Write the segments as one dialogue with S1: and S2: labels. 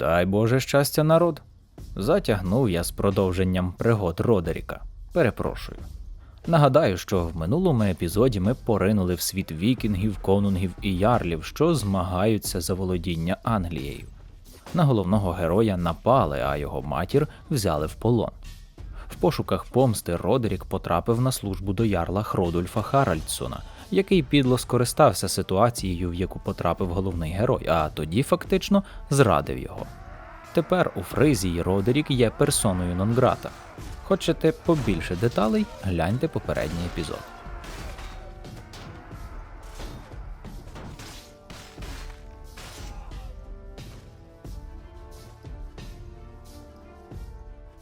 S1: Дай Боже щастя, народ. Затягнув я з продовженням пригод Родеріка. Перепрошую. Нагадаю, що в минулому епізоді ми поринули в світ вікінгів, конунгів і ярлів, що змагаються за володіння Англією. На головного героя напали, а його матір взяли в полон. В пошуках помсти Родерік потрапив на службу до ярла Хродульфа Харальдсона, який підло скористався ситуацією, в яку потрапив головний герой, а тоді фактично зрадив його. Тепер у Фризії Родерік є персоною Нонграта. Хочете побільше деталей? Гляньте попередній епізод.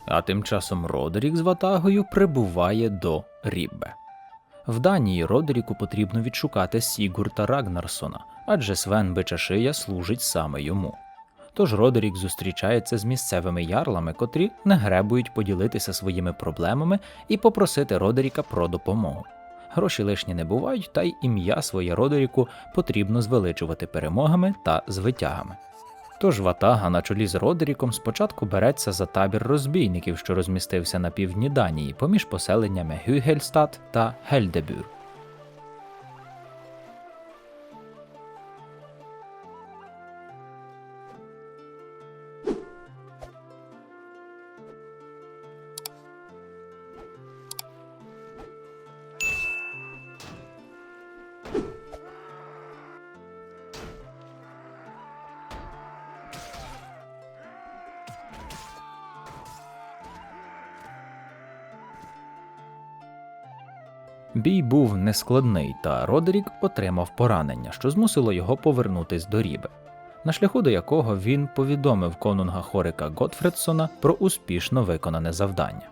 S1: А тим часом Родерік з ватагою прибуває до Ріббе. В Данії Родеріку потрібно відшукати Сігурта Рагнарсона, адже Свен Бичашия служить саме йому. Тож Родерік зустрічається з місцевими ярлами, котрі не гребують поділитися своїми проблемами і попросити Родеріка про допомогу. Гроші лишні не бувають, та й ім'я своє Родеріку потрібно звеличувати перемогами та звитягами. Тож Ватага на чолі з Родеріком спочатку береться за табір розбійників, що розмістився на півдні Данії, поміж поселеннями Гюгельстад та Гельдебюр. Бій був нескладний, та Родерік отримав поранення, що змусило його повернутись до Ріби, на шляху до якого він повідомив конунга Хорика Готфредсона про успішно виконане завдання.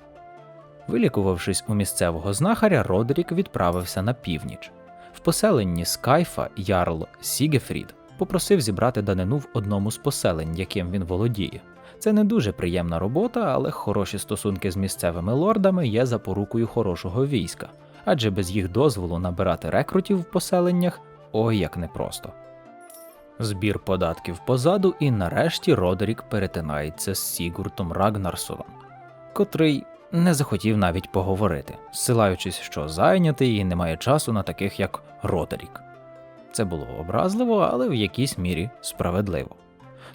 S1: Вилікувавшись у місцевого знахаря, Родерік відправився на північ. В поселенні Скайфа Ярл Сігефрід попросив зібрати данину в одному з поселень, яким він володіє. Це не дуже приємна робота, але хороші стосунки з місцевими лордами є запорукою хорошого війська, адже без їх дозволу набирати рекрутів в поселеннях ой як непросто. Збір податків позаду, і нарешті Родерік перетинається з Сігуртом Рагнарсоном, котрий не захотів навіть поговорити, ссилаючись, що зайнятий і не має часу на таких, як Родерік. Це було образливо, але в якійсь мірі справедливо.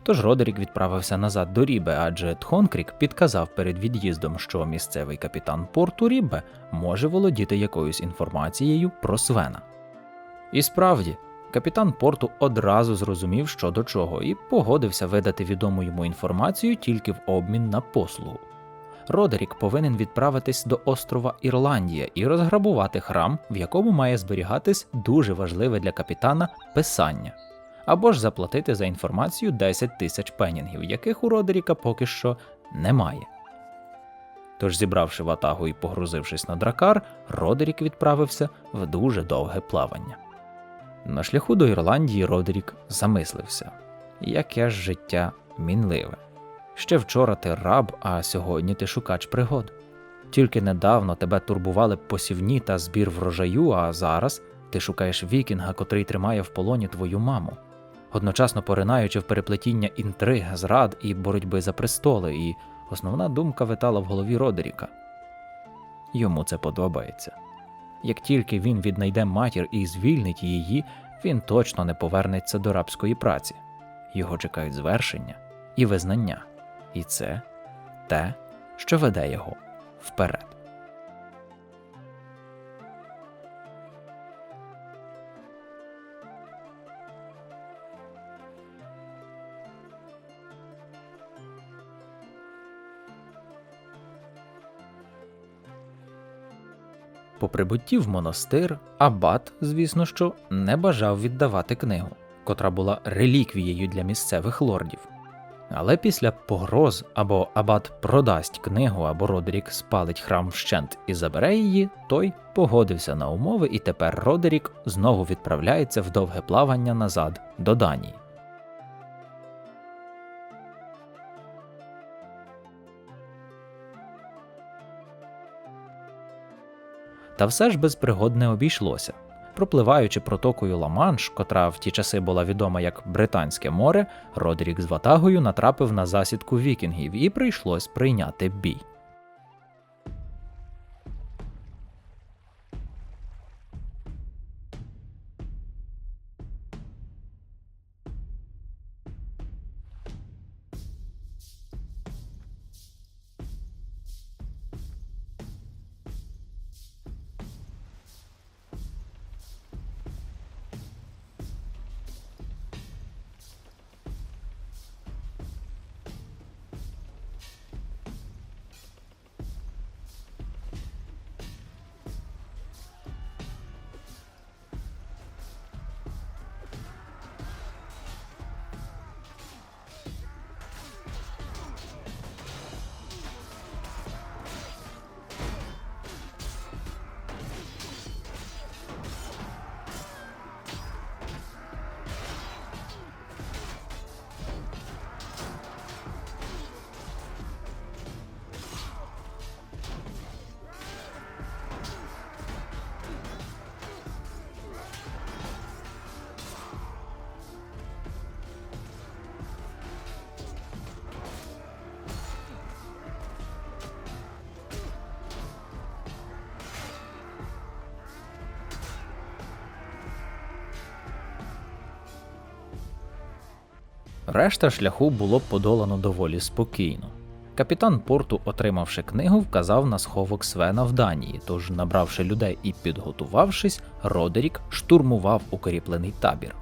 S1: Тож Родерік відправився назад до Рібе, адже Тхонкрік підказав перед від'їздом, що місцевий капітан порту Рібе може володіти якоюсь інформацією про Свена. І справді, капітан порту одразу зрозумів, що до чого, і погодився видати відому йому інформацію тільки в обмін на послугу. Родерік повинен відправитись до острова Ірландія і розграбувати храм, в якому має зберігатись дуже важливе для капітана писання, або ж заплатити за інформацію 10 тисяч пенінгів, яких у Родеріка поки що немає. Тож, зібравши ватагу і погрузившись на дракар, Родерік відправився в дуже довге плавання. На шляху до Ірландії Родерік замислився, яке ж життя мінливе. Ще вчора ти раб, а сьогодні ти шукач пригод. Тільки недавно тебе турбували посівні та збір врожаю, а зараз ти шукаєш вікінга, котрий тримає в полоні твою маму, одночасно поринаючи в переплетіння інтриг, зрад і боротьби за престоли, і основна думка витала в голові Родеріка. Йому це подобається. Як тільки він віднайде матір і звільнить її, він точно не повернеться до рабської праці. Його чекають звершення і визнання. І це те, що веде його вперед. Прибутті в монастир Абат, звісно що, не бажав віддавати книгу, котра була реліквією для місцевих лордів. Але після погроз або Абат продасть книгу, або Родерік спалить храм вщент і забере її, той погодився на умови, і тепер Родерік знову відправляється в довге плавання назад до Данії. Та все ж без пригод не обійшлося. Пропливаючи протокою Ла-Манш, котра в ті часи була відома як Британське море, Родрік з ватагою натрапив на засідку вікінгів і прийшлось прийняти бій. Решта шляху було подолано доволі спокійно. Капітан порту, отримавши книгу, вказав на сховок Свена в Данії, тож, набравши людей і підготувавшись, Родерік штурмував укріплений табір.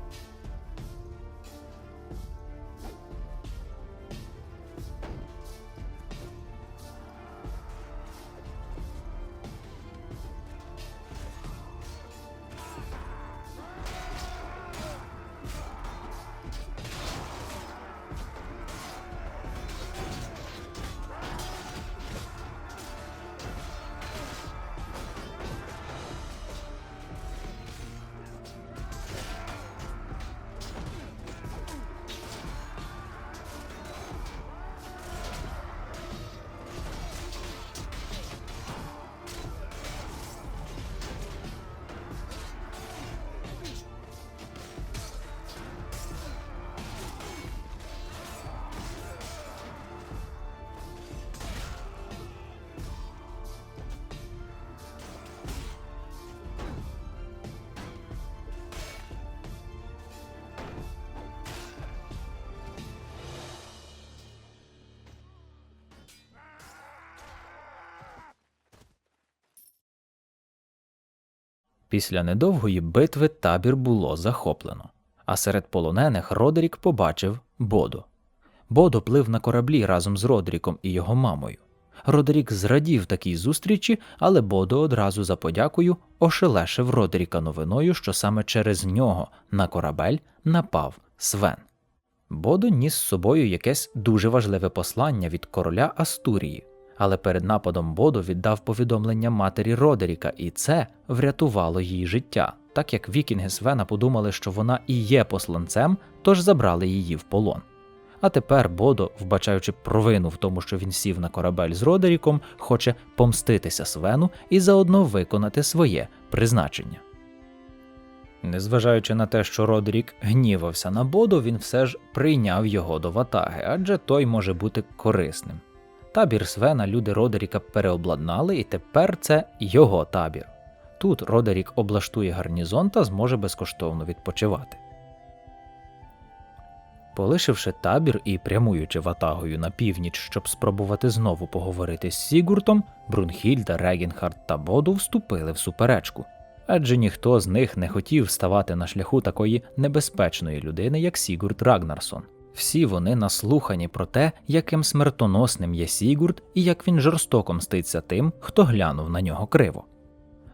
S1: Після недовгої битви табір було захоплено, а серед полонених Родерік побачив Бодо. Бодо плив на кораблі разом з Родріком і його мамою. Родерік зрадів такій зустрічі, але Бодо одразу за подякою ошелешив Родеріка новиною, що саме через нього на корабель напав Свен. Бодо ніс з собою якесь дуже важливе послання від короля Астурії, але перед нападом Бодо віддав повідомлення матері Родеріка, і це врятувало їй життя, так як вікінги Свена подумали, що вона і є посланцем, тож забрали її в полон. А тепер Бодо, вбачаючи провину в тому, що він сів на корабель з Родеріком, хоче помститися Свену і заодно виконати своє призначення. Незважаючи на те, що Родерік гнівався на Бодо, він все ж прийняв його до ватаги, адже той може бути корисним. Табір Свена люди Родеріка переобладнали, і тепер це його табір. Тут Родерік облаштує гарнізон та зможе безкоштовно відпочивати. Полишивши табір і прямуючи ватагою на північ, щоб спробувати знову поговорити з Сігуртом, Брунхільда, Регінхард та Боду вступили в суперечку, адже ніхто з них не хотів ставати на шляху такої небезпечної людини, як Сігурд Рагнарсон. Всі вони наслухані про те, яким смертоносним є Сігурд і як він жорстоко мститься тим, хто глянув на нього криво.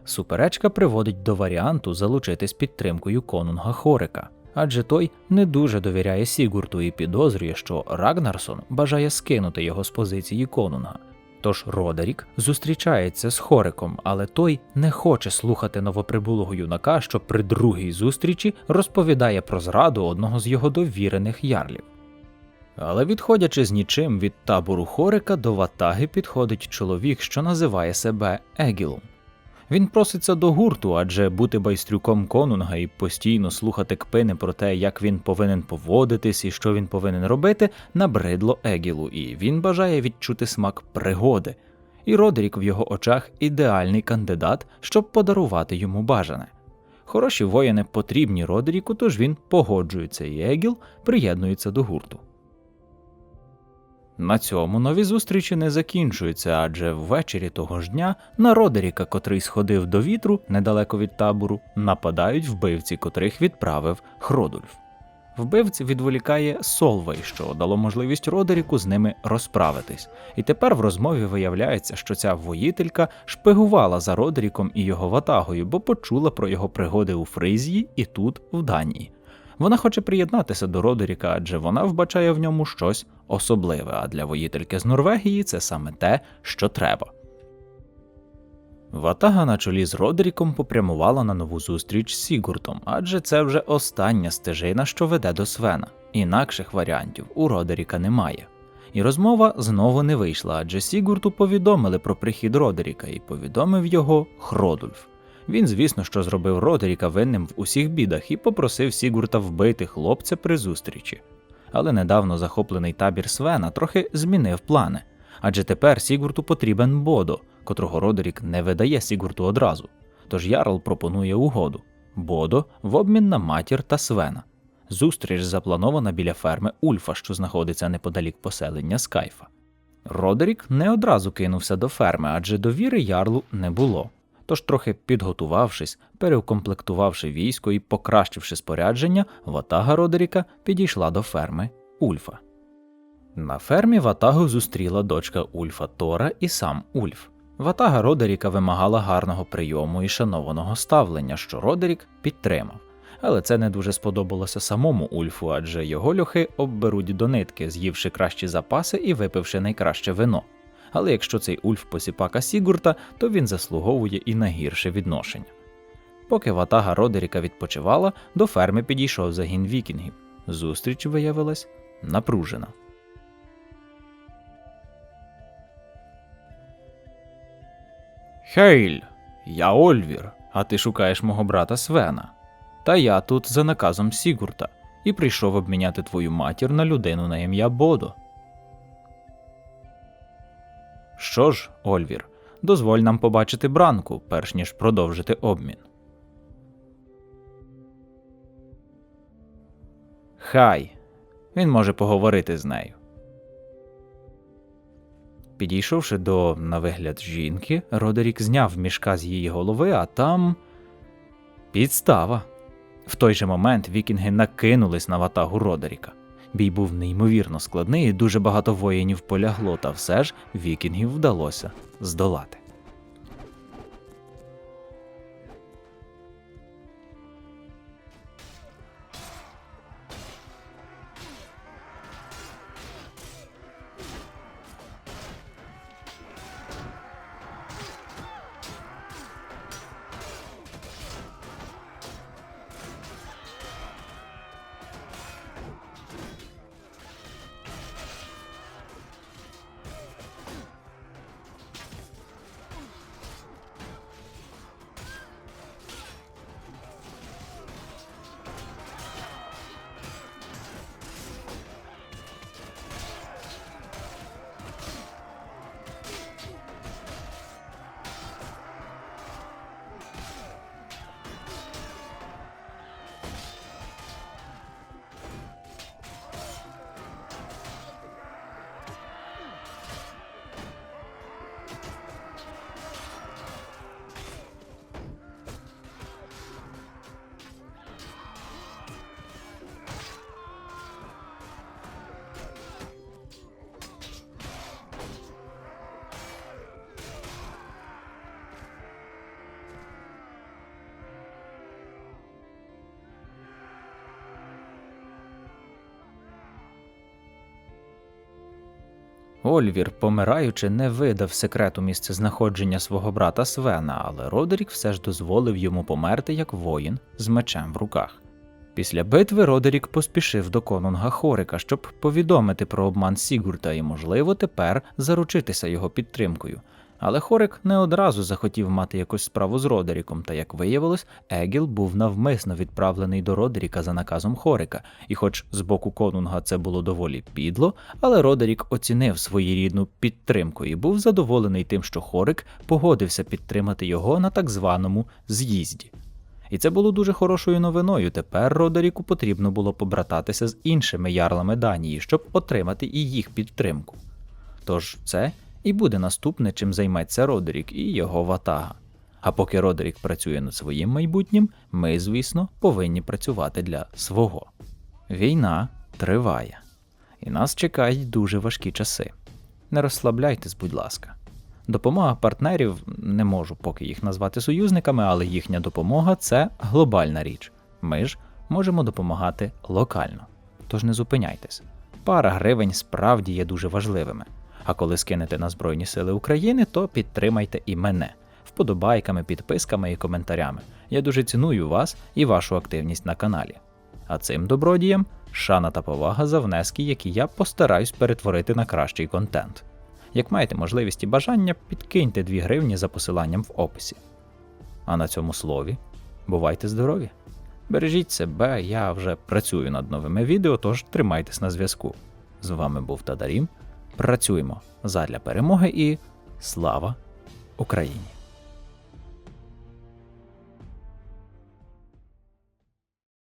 S1: Суперечка приводить до варіанту залучитись підтримкою конунга Хорика, адже той не дуже довіряє Сігурту і підозрює, що Рагнарсон бажає скинути його з позиції конунга. Тож Родерік зустрічається з Хориком, але той не хоче слухати новоприбулого юнака, що при другій зустрічі розповідає про зраду одного з його довірених ярлів. Але відходячи з нічим від табору Хорика, до ватаги підходить чоловік, що називає себе Егілом. Він проситься до гурту, адже бути байстрюком конунга і постійно слухати кпини про те, як він повинен поводитись і що він повинен робити, набридло Егілу, і він бажає відчути смак пригоди. І Родерік в його очах ідеальний кандидат, щоб подарувати йому бажане. Хороші воїни потрібні Родеріку, тож він погоджується, і Егіл приєднується до гурту. На цьому нові зустрічі не закінчуються, адже ввечері того ж дня на Родеріка, котрий сходив до вітру недалеко від табору, нападають вбивці, котрих відправив Хродульф. Вбивць відволікає Солвей, що дало можливість Родеріку з ними розправитись. І тепер в розмові виявляється, що ця воїтелька шпигувала за Родеріком і його ватагою, бо почула про його пригоди у Фризії і тут, в Данії. Вона хоче приєднатися до Родеріка, адже вона вбачає в ньому щось особливе, а для воїтельки з Норвегії це саме те, що треба. Ватага на чолі з Родеріком попрямувала на нову зустріч з Сігуртом, адже це вже остання стежина, що веде до Свена. Інакших варіантів у Родеріка немає. І розмова знову не вийшла, адже Сігурту повідомили про прихід Родеріка і повідомив його Хродульф. Він, звісно, що зробив Родеріка винним в усіх бідах і попросив Сігурта вбити хлопця при зустрічі. Але недавно захоплений табір Свена трохи змінив плани, адже тепер Сігурту потрібен Бодо, котрого Родерік не видає Сігурту одразу. Тож Ярл пропонує угоду Бодо в обмін на матір та Свена. Зустріч запланована біля ферми Ульфа, що знаходиться неподалік поселення Скайфа. Родерік не одразу кинувся до ферми, адже довіри ярлу не було. Тож, трохи підготувавшись, переукомплектувавши військо і покращивши спорядження, ватага Родеріка підійшла до ферми Ульфа. На фермі ватагу зустріла дочка Ульфа Тора і сам Ульф. Ватага Родеріка вимагала гарного прийому і шанованого ставлення, що Родерік підтримав. Але це не дуже сподобалося самому Ульфу, адже його льохи обберуть до нитки, з'ївши кращі запаси і випивши найкраще вино. Але якщо цей Ульф посіпака Сігурта, то він заслуговує і на гірше відношення. Поки ватага Родеріка відпочивала, до ферми підійшов загін вікінгів. Зустріч виявилась напружена. Хейль, я Ольвір, а ти шукаєш мого брата Свена. Та я тут за наказом Сігурта і прийшов обміняти твою матір на людину на ім'я Бодо. Що ж, Ольвір, дозволь нам побачити бранку, перш ніж продовжити обмін. Хай. Він може поговорити з нею. Підійшовши до на вигляд жінки, Родерік зняв мішка з її голови, а там підстава. В той же момент вікінги накинулись на ватагу Родеріка. Бій був неймовірно складний, і дуже багато воїнів полягло, та все ж вікінгів вдалося здолати. Ольвір, помираючи, не видав секрету місцезнаходження свого брата Свена, але Родерік все ж дозволив йому померти як воїн з мечем в руках. Після битви Родерік поспішив до конунга Хорика, щоб повідомити про обман Сігурта і, можливо, тепер заручитися його підтримкою. Але Хорик не одразу захотів мати якусь справу з Родеріком, та як виявилось, Егіл був навмисно відправлений до Родеріка за наказом Хорика, і хоч з боку конунга це було доволі підло, але Родерік оцінив своєрідну підтримку і був задоволений тим, що Хорик погодився підтримати його на так званому з'їзді. І це було дуже хорошою новиною. Тепер Родеріку потрібно було побрататися з іншими ярлами Данії, щоб отримати і їх підтримку. Тож це і буде наступне, чим займеться Родерік і його ватага. А поки Родерік працює над своїм майбутнім, ми, звісно, повинні працювати для свого. Війна триває, і нас чекають дуже важкі часи. Не розслабляйтесь, будь ласка. Допомога партнерів не можу поки їх назвати союзниками, але їхня допомога це глобальна річ. Ми ж можемо допомагати локально. Тож не зупиняйтесь. Пара гривень справді є дуже важливими. А коли скинете на Збройні Сили України, то підтримайте і мене вподобайками, підписками і коментарями. Я дуже ціную вас і вашу активність на каналі. А цим добродіям шана та повага за внески, які я постараюсь перетворити на кращий контент. Як маєте можливість і бажання, підкиньте 2 гривні за посиланням в описі. А на цьому слові бувайте здорові! Бережіть себе, я вже працюю над новими відео, тож тримайтесь на зв'язку. З вами був Тадарім. Працюємо задля перемоги і слава Україні!